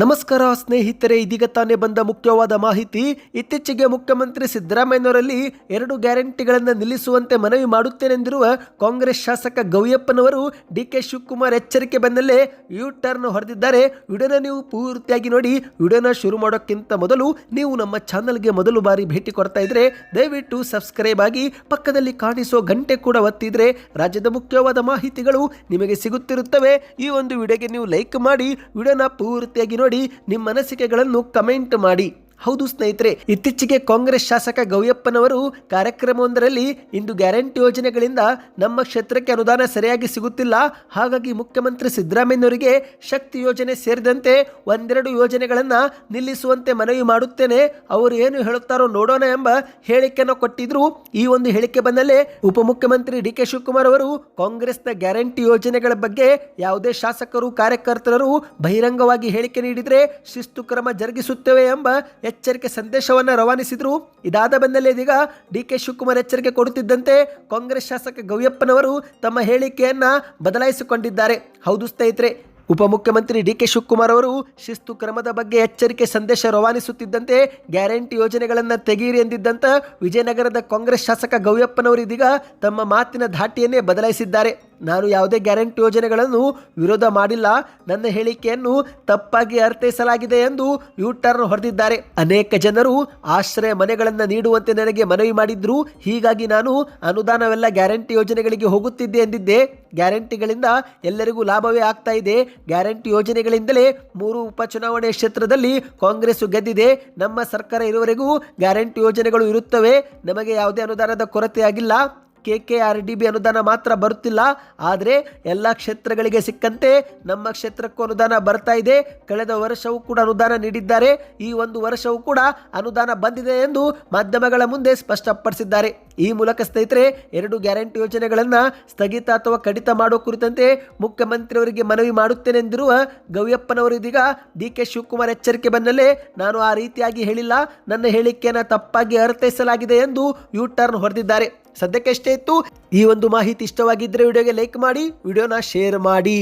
ನಮಸ್ಕಾರ ಸ್ನೇಹಿತರೆ, ಇದೀಗ ತಾನೇ ಬಂದ ಮುಖ್ಯವಾದ ಮಾಹಿತಿ. ಇತ್ತೀಚೆಗೆ ಮುಖ್ಯಮಂತ್ರಿ ಸಿದ್ದರಾಮಯ್ಯನವರಲ್ಲಿ ಎರಡು ಗ್ಯಾರಂಟಿಗಳನ್ನು ನಿಲ್ಲಿಸುವಂತೆ ಮನವಿ ಮಾಡುತ್ತೇನೆಂದಿರುವ ಕಾಂಗ್ರೆಸ್ ಶಾಸಕ ಗೌಯಪ್ಪನವರು ಡಿ ಕೆ ಶಿವಕುಮಾರ್ ಎಚ್ಚರಿಕೆ ಬೆನ್ನಲ್ಲೇ ಯು ಟರ್ನ್ ಹೊಡೆದಿದ್ದಾರೆ. ವಿಡಿಯೋನ ನೀವು ಪೂರ್ತಿಯಾಗಿ ನೋಡಿ ವಿಡಿಯೋನ ಶುರು ಮಾಡೋಕ್ಕಿಂತ ಮೊದಲು ನೀವು ನಮ್ಮ ಚಾನಲ್ಗೆ ಮೊದಲು ಬಾರಿ ಭೇಟಿ ಕೊಡ್ತಾ ಇದ್ರೆ, ದಯವಿಟ್ಟು ಸಬ್ಸ್ಕ್ರೈಬ್ ಆಗಿ ಪಕ್ಕದಲ್ಲಿ ಕಾಣಿಸೋ ಗಂಟೆ ಕೂಡ ಒತ್ತಿದ್ರೆ ರಾಜ್ಯದ ಮುಖ್ಯವಾದ ಮಾಹಿತಿಗಳು ನಿಮಗೆ ಸಿಗುತ್ತಿರುತ್ತವೆ. ಈ ಒಂದು ವಿಡಿಯೋಗೆ ನೀವು ಲೈಕ್ ಮಾಡಿ ವಿಡಿಯೋನ ಪೂರ್ತಿಯಾಗಿ ನೋಡಿ ನಿಮ್ಮ ಅನಿಸಿಕೆಗಳನ್ನು ಕಮೆಂಟ್ ಮಾಡಿ. ಹೌದು ಸ್ನೇಹಿತರೆ, ಇತ್ತೀಚೆಗೆ ಕಾಂಗ್ರೆಸ್ ಶಾಸಕ ಗೌಯಪ್ಪನವರು ಕಾರ್ಯಕ್ರಮವೊಂದರಲ್ಲಿ ಇಂದು ಗ್ಯಾರಂಟಿ ಯೋಜನೆಗಳಿಂದ ನಮ್ಮ ಕ್ಷೇತ್ರಕ್ಕೆ ಅನುದಾನ ಸರಿಯಾಗಿ ಸಿಗುತ್ತಿಲ್ಲ. ಹಾಗಾಗಿ ಮುಖ್ಯಮಂತ್ರಿ ಸಿದ್ದರಾಮಯ್ಯನವರಿಗೆ ಶಕ್ತಿ ಯೋಜನೆ ಸೇರಿದಂತೆ ಒಂದೆರಡು ಯೋಜನೆಗಳನ್ನು ನಿಲ್ಲಿಸುವಂತೆ ಮನವಿ ಮಾಡುತ್ತೇನೆ. ಅವರು ಏನು ಹೇಳುತ್ತಾರೋ ನೋಡೋಣ ಎಂಬ ಹೇಳಿಕೆಯನ್ನು ಕೊಟ್ಟಿದ್ರು. ಈ ಒಂದು ಹೇಳಿಕೆ ಬಂದಲ್ಲೇ ಉಪಮುಖ್ಯಮಂತ್ರಿ ಡಿ ಕೆ ಶಿವಕುಮಾರ್ ಅವರು ಕಾಂಗ್ರೆಸ್ನ ಗ್ಯಾರಂಟಿ ಯೋಜನೆಗಳ ಬಗ್ಗೆ ಯಾವುದೇ ಶಾಸಕರು, ಕಾರ್ಯಕರ್ತರು ಬಹಿರಂಗವಾಗಿ ಹೇಳಿಕೆ ನೀಡಿದರೆ ಶಿಸ್ತು ಕ್ರಮ ಜರುಗಿಸುತ್ತೇವೆ ಎಂಬ ಎಚ್ಚರಿಕೆ ಸಂದೇಶವನ್ನು ರವಾನಿಸಿದ್ರು. ಇದಾದ ಬೆನ್ನಲ್ಲೇ ಇದೀಗ ಡಿ ಕೆ ಶಿವಕುಮಾರ್ ಎಚ್ಚರಿಕೆ ಕೊಡುತ್ತಿದ್ದಂತೆ ಕಾಂಗ್ರೆಸ್ ಶಾಸಕ ಗೌಯಪ್ಪನವರು ತಮ್ಮ ಹೇಳಿಕೆಯನ್ನ ಬದಲಾಯಿಸಿಕೊಂಡಿದ್ದಾರೆ. ಹೌದು ಸ್ನೇಹಿತರೆ, ಉಪಮುಖ್ಯಮಂತ್ರಿ ಡಿ ಕೆ ಶಿವಕುಮಾರ್ ಅವರು ಶಿಸ್ತು ಕ್ರಮದ ಬಗ್ಗೆ ಎಚ್ಚರಿಕೆ ಸಂದೇಶ ರವಾನಿಸುತ್ತಿದ್ದಂತೆ ಗ್ಯಾರಂಟಿ ಯೋಜನೆಗಳನ್ನು ತೆಗೆಯಿರಿ ಎಂದಿದ್ದಂತ ವಿಜಯನಗರದ ಕಾಂಗ್ರೆಸ್ ಶಾಸಕ ಗೌಯಪ್ಪನವರು ಇದೀಗ ತಮ್ಮ ಮಾತಿನ ಧಾಟಿಯನ್ನೇ ಬದಲಾಯಿಸಿದ್ದಾರೆ. ನಾನು ಯಾವುದೇ ಗ್ಯಾರಂಟಿ ಯೋಜನೆಗಳನ್ನು ವಿರೋಧ ಮಾಡಿಲ್ಲ. ನನ್ನ ಹೇಳಿಕೆಯನ್ನು ತಪ್ಪಾಗಿ ಅರ್ಥೈಸಲಾಗಿದೆ ಎಂದು ಯು ಟರ್ನ್ ಹೊಡೆದಿದ್ದಾರೆ. ಅನೇಕ ಜನರು ಆಶ್ರಯ ಮನೆಗಳನ್ನು ನೀಡುವಂತೆ ನನಗೆ ಮನವಿ ಮಾಡಿದ್ರು. ಹೀಗಾಗಿ ನಾನು ಅನುದಾನವೆಲ್ಲ ಗ್ಯಾರಂಟಿ ಯೋಜನೆಗಳಿಗೆ ಹೋಗುತ್ತಿದ್ದೆ ಎಂದಿದ್ದೆ. ಗ್ಯಾರಂಟಿಗಳಿಂದ ಎಲ್ಲರಿಗೂ ಲಾಭವೇ ಆಗ್ತಾ ಇದೆ. ಗ್ಯಾರಂಟಿ ಯೋಜನೆಗಳಿಂದಲೇ ಮೂರು ಉಪಚುನಾವಣೆ ಕ್ಷೇತ್ರದಲ್ಲಿ ಕಾಂಗ್ರೆಸ್ ಗೆದ್ದಿದೆ. ನಮ್ಮ ಸರ್ಕಾರ ಇರುವವರೆಗೂ ಗ್ಯಾರಂಟಿ ಯೋಜನೆಗಳು ಇರುತ್ತವೆ. ನಮಗೆ ಯಾವುದೇ ಅನುದಾನದ ಕೊರತೆ ಆಗಿಲ್ಲ K K R D B ಅನುದಾನ ಮಾತ್ರ ಬರುತ್ತಿಲ್ಲ. ಆದರೆ ಎಲ್ಲ ಕ್ಷೇತ್ರಗಳಿಗೆ ಸಿಕ್ಕಂತೆ ನಮ್ಮ ಕ್ಷೇತ್ರಕ್ಕೂ ಅನುದಾನ ಬರ್ತಾ ಇದೆ. ಕಳೆದ ವರ್ಷವೂ ಕೂಡ ಅನುದಾನ ನೀಡಿದ್ದಾರೆ. ಈ ಒಂದು ವರ್ಷವೂ ಕೂಡ ಅನುದಾನ ಬಂದಿದೆ ಎಂದು ಮಾಧ್ಯಮಗಳ ಮುಂದೆ ಸ್ಪಷ್ಟಪಡಿಸಿದ್ದಾರೆ. ಈ ಮೂಲಕ ಸ್ನೇಹಿತರೆ, ಎರಡು ಗ್ಯಾರಂಟಿ ಯೋಜನೆಗಳನ್ನು ಸ್ಥಗಿತ ಅಥವಾ ಕಡಿತ ಮಾಡುವ ಕುರಿತಂತೆ ಮುಖ್ಯಮಂತ್ರಿಯವರಿಗೆ ಮನವಿ ಮಾಡುತ್ತೇನೆಂದಿರುವ ಗವಿಯಪ್ಪನವರು ಇದೀಗ ಡಿ ಕೆ ಶಿವಕುಮಾರ್ ಎಚ್ಚರಿಕೆ ಬಂದಲ್ಲೇ ನಾನು ಆ ರೀತಿಯಾಗಿ ಹೇಳಿಲ್ಲ. ನನ್ನ ಹೇಳಿಕೆಯನ್ನು ತಪ್ಪಾಗಿ ಅರ್ಥೈಸಲಾಗಿದೆ ಎಂದು ಯು ಟರ್ನ್ ಹೊರದಿದ್ದಾರೆ. ಸದ್ಯಕ್ಕೆ ಇಷ್ಟೇ ಇತ್ತು, ಈ ಒಂದು ಮಾಹಿತಿ ಇಷ್ಟವಾಗಿದ್ದರೆ ವಿಡಿಯೋಗೆ ಲೈಕ್ ಮಾಡಿ, ವಿಡಿಯೋನ ಶೇರ್ ಮಾಡಿ.